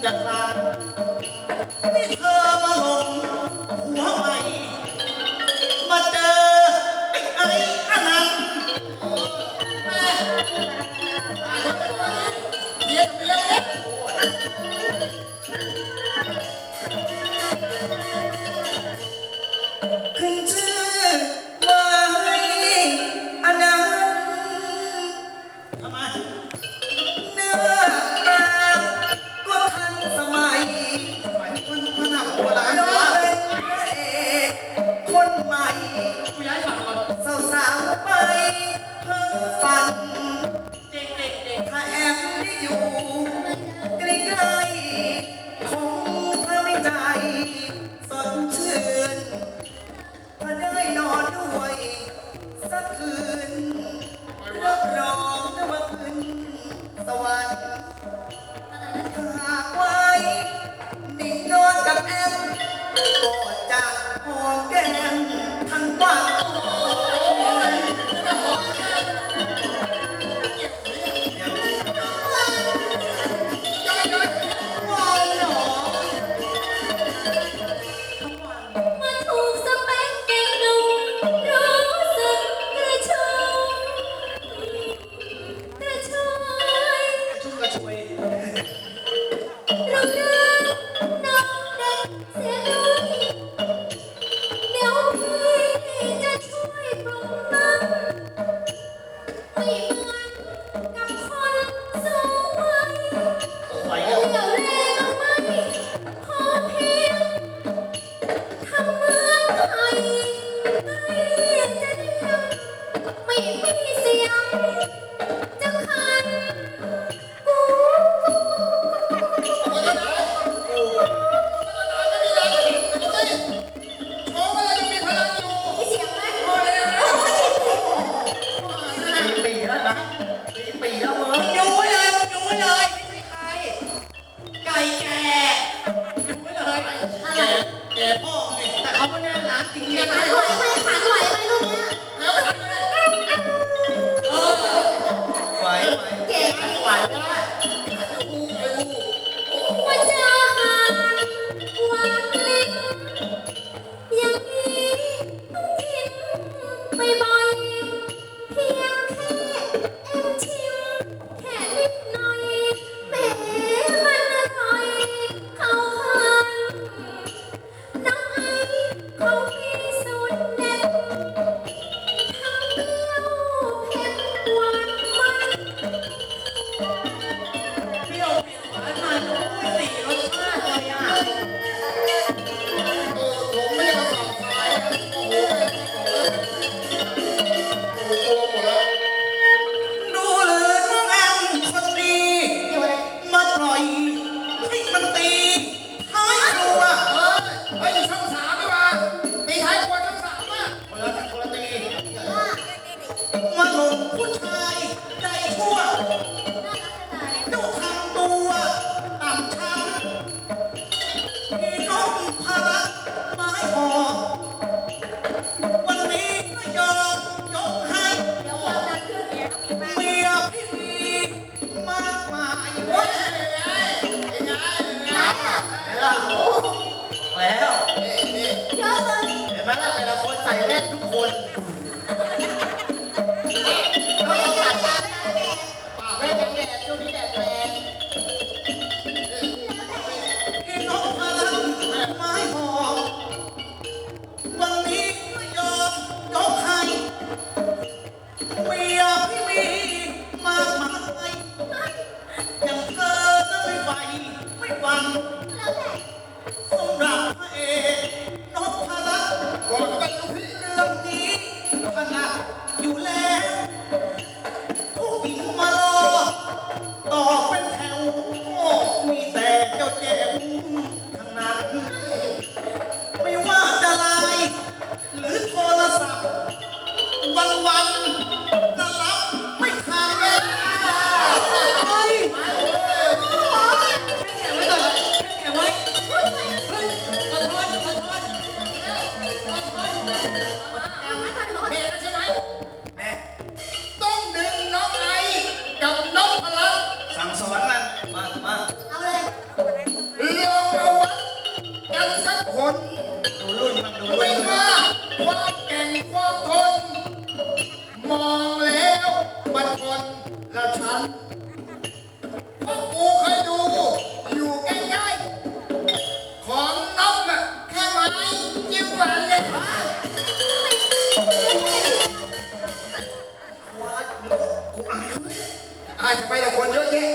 Because ปีแล้วนะสี่ปีแล้วเว้ยรู้เลยรู้เลยไม่ใช่ใคร ไก่แก่รู้เลยแก่แก่พ่อเนี่ยแต่เขาก็น่ารักจริงๆนะ ไหวไหมขาไหวไหมลูกเนี่ย ไหวไหว เก่งไหวได้ แล้ว เห็นไหมล่ะแต่ละคนใส่แว่นทุกคน วันจะรับันเพรากูเคยดู อยู่ใกล้ๆ ของนกน่ะแค่ไม้จิ้มฟันเลยพ่ออาจจะไปแต่คนเยอะแยะ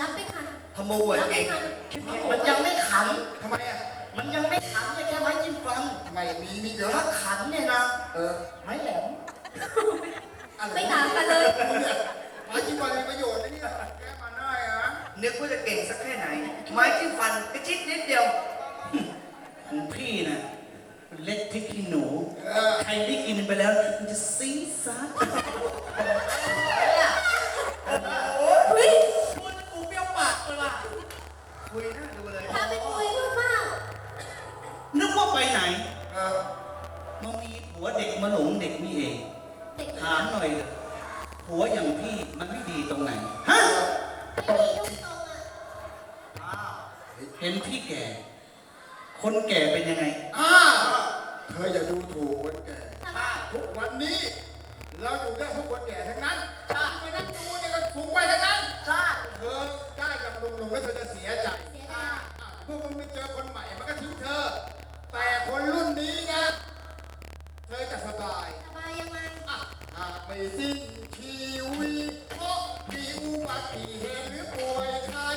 รับไปค่ะขโมยรับไปเองค่ะมันยังไม่ขันทำไมอะมันยังไม่ขันเลยแค่ไม้จิ้มฟันทำไมมีมีเยอะถ้าขันเนี่ยนะ เออ ไม้แหล อะไรไม่ต่างกันเลยเนี่ยไม้จิ้มฟันมีประโยชน์นะเนี่ยแก้มาได้อะ นึกว่าจะเก่งสักแค่ไหน ไม้จิ้มฟันกระชิดนิดเดียวของพี่นะเล็ดพริกขี้หนู เออ ใครได้กินไปแล้วมันจะซีดซัดเฮ้ยพูดกูเปรี้ยวปากเลยว่ะคุยหน้าดูเลยพาไปคุยด้วยเปล่านึกว่าไปไหน เออมามีผัวเด็กมาหลงเด็กนี่เองเด็ก ถามหน่อยเถอะผัวอย่างพี่มันไม่ดีตรงไหนฮะไม่ดีตรงตรงอะเห็นพี่แก่ คนแก่เป็นยังไง อ้าเธออย่าดูถูกคนแก่ทำไมทุกวันนี้ เราอยู่ได้พวกคนแก่ทั้งนั้นถ้าไปนั่งดูเนี่ยก็ถูกไปทั้งนั้นใช่เธอได้กับลุงลุงแล้วเธอจะเสียใจเสียดายอะเมื่อมึงไปเจอคนใหม่มันก็ทิ้งเธอ แต่คนรุ่นนี้นะ เธอจะสบาย หากไม่สิ้นชีวิตเพราะมีอุบัติเหตุหรือป่วยไข้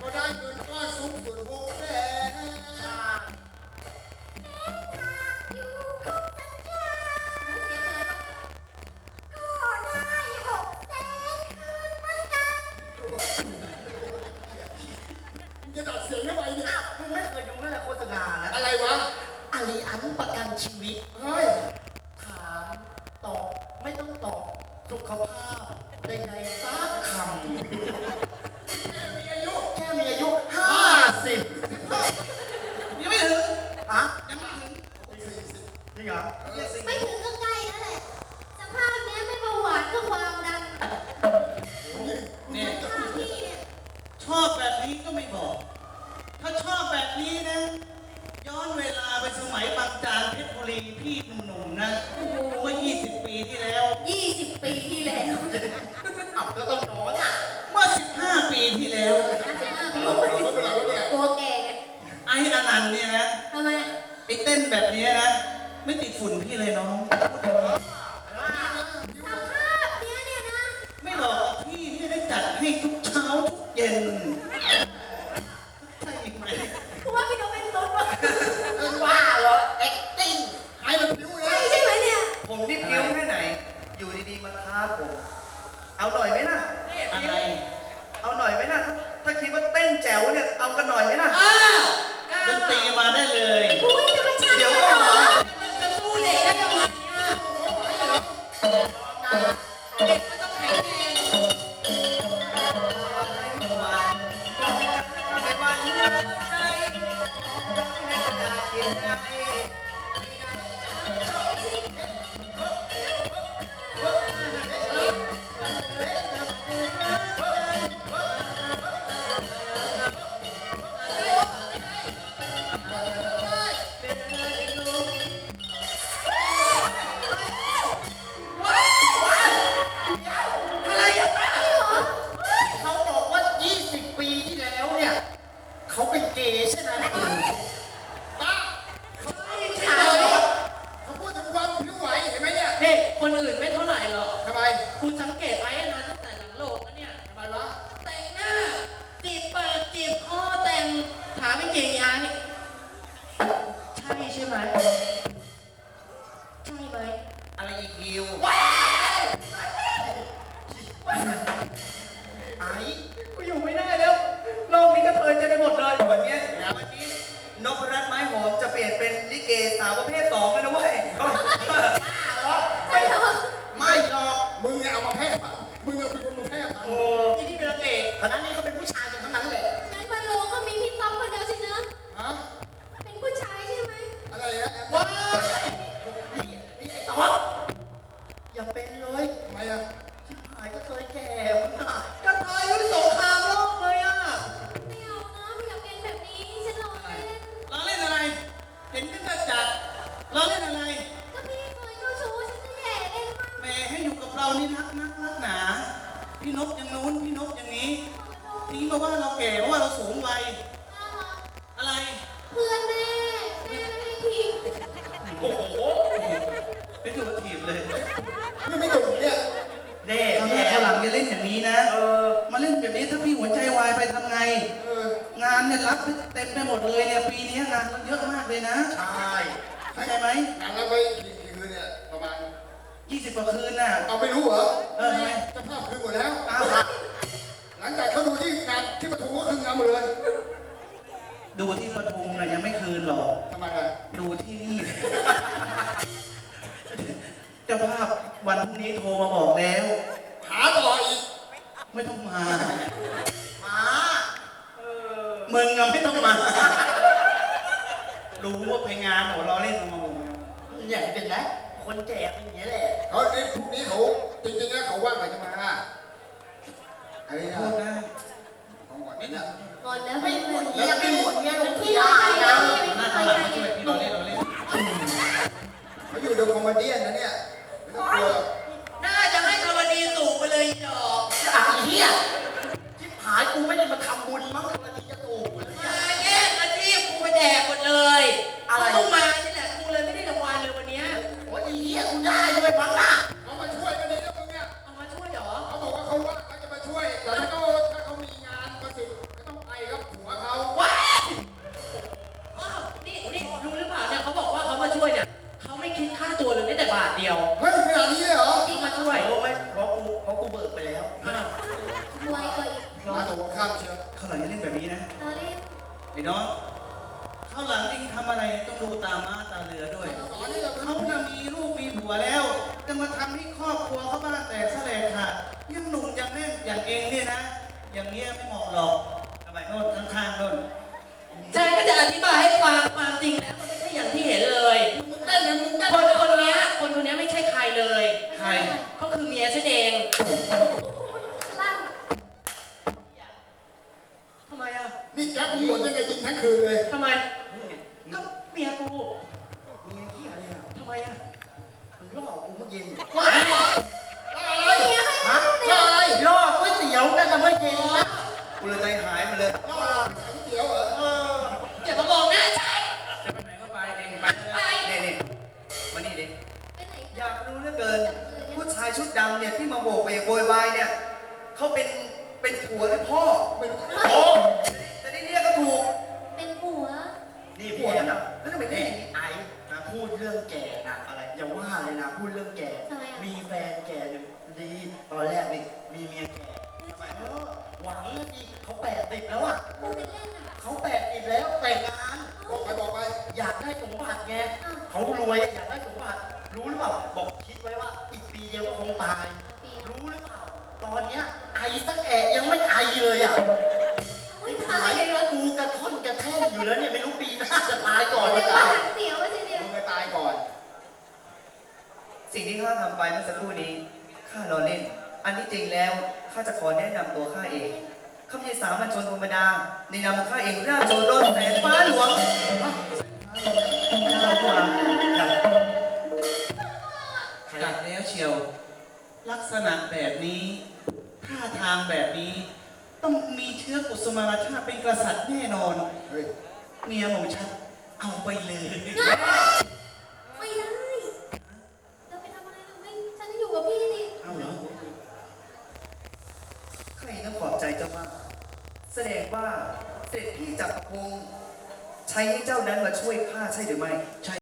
ก็ได้เงินก้อนสูงสุดหกแสน เลยน้องสภาพเนี้ยเนี่ยนะไม่หรอกพี่นี่ได้จัดให้ทุกเช้าทุกเย็น ถามไม่เก่งยังใพี่นกอย่างนู้นพี่นกอย่างนี้ทิ้งมาว่าเราแก่เพราะว่าเราสูงวัยอะไร เพื่อนแม่แม่ไม่ให้ทิ้งโอ้โหไม่ถูกถีบเลยไม่ไม่ถูกเนี่ยแด่แด่หลังจะเล่นแบบนี้นะเออมาเล่นแบบนี้ถ้าพี่หัวใจวายไปทำไงงานเนี่ยรับเต็มไปหมดเลยเนี่ยปีนี้งานเยอะมากเลยนะใช่เข้าใจไหมงานรับไป 20กว่าคืนน่ะ เอาไม่รู้เหรอเออทำไมเจะภาพคืนหมดแล้วอ้าวหลังจากเขาดูที่งานที่ปทุมก็คืองานหมดเลยดูที่ปทุมน่ะยังไม่คืนหรอก ทำไมอะดูที่นี่ เจ้าภาพวันพรุ่งนี้โทรมาบอกแล้ว หาต่ออีกไม่ต้องมา มามึงอะไม่ต้องมา รู้ว่าไปงานหนูเราเล่นมาหมดอย่างเป็นนะ คนแจกเป็นอย่างนี้แหละเขาไอ้พรุ่งนี้เขาจริงๆแล้วเขาว่างเขาจะมาไอ้โทษนะของก่อนนี่นะก่อนแล้วไม่ไม่หมหมดดเงี้ยไม่หมดเงี้ยลงพี่ที่เราได้ไปนะนะหน้าตาช่วยพี่เราเล่นเราเล่นเขาอยู่เดอะคอมเมดี้นะเนี่ยไม่ต้องกลัวน่าจะให้ธรณีสูบไปเลยอีดอกอะไอ้เหี้ย น้องเขาหลังจริงทำอะไรต้องดูตาม้าตาเรือด้วยสอนนี่เราเขาน่ะมีลูกมีผัวแล้ว จะมาทำให้ครอบครัวเขาบ้านแตกแสลกขาดยังหนุ่มยังแน่นอย่างเองเนี่ยนะ อย่างเงี้ยไม่เหมาะหรอกทำไมโน่นข้างๆโน่นใช่ก็จะอธิบายให้ฟังความจริงแล้วมันไม่ใช่อย่างที่เห็นเลยมึงเต้นเลยมึงเต้นคนคนเนี้ยคนคนเนี้ยไม่ใช่ใครเลย ใครเขาคือเมียฉันเอง ลั่น ทำไมอะ นี่แก๊ปมึงหมดยังไงยิงทั้งคืนเลยทำไม ก็เมียกูมึงเหี้ยอะไรอะทำไมอะมึงล่อกูเมื่อกี้ว้ายอะไรฮะล่ออะไรล่อก๋วยเตี๋ยวกันจะไม่เก่งนะกูเลยใจหายมาเลยล่ออะไรเดี๋ยวเหรอเอออย่ามาบอกนะใช่จะไปไหนก็ไปเองไปเลยนี่นี่มานี่ดิไปไหนอยากรู้เหลือเกิน ผู้ชายชุดดำเนี่ยที่มาโบกเวกโวยวายเนี่ยเขาเป็นเป็นผัวหรือพ่อไม่รู้โอ้ รู้หรือเปล่าตอนเนี้ยไอสักแอะยังไม่ไอเลยอะอุ้ยหาตายยแล้วกูกระท่อนกระแท่นอยู่แล้วเนี่ยไม่รู้ปีหน้าจะตายก่อนหเรีรืยอกเปว่าล่าหางเสียวว่าทีเดียวมึงไปตายก่อน สิ่งที่ข้าทำไปเมื่อสักครู่นี้ข้ารอเล่น อันที่จริงแล้วข้าจะขอแนะนำตัวข้าเองข้าไม่ใช่สามัญชนธรรมดาในนามของข้าเองราชโจรสแสนฟ้าหลวงข้าว่าครับจัดแล้วเชียว ลักษณะแบบนี้ท่าทางแบบนี้ ต้องมีเชื้อกุสมาราชาติเป็นกษัตริย์แน่นอน เฮ้ยเมียของฉันเอาไปเลยไม่ได้เราไปทำอะไรเราไม่ฉันจะอยู่กับพี่ดิเอาเหรอข้าเองต้องขอบใจเจ้ามากแสดงว่าเสด็จพี่จักรพงศ์ใช้ให้เจ้านั้นมาช่วยข้าใช่หรือไม่ ใช่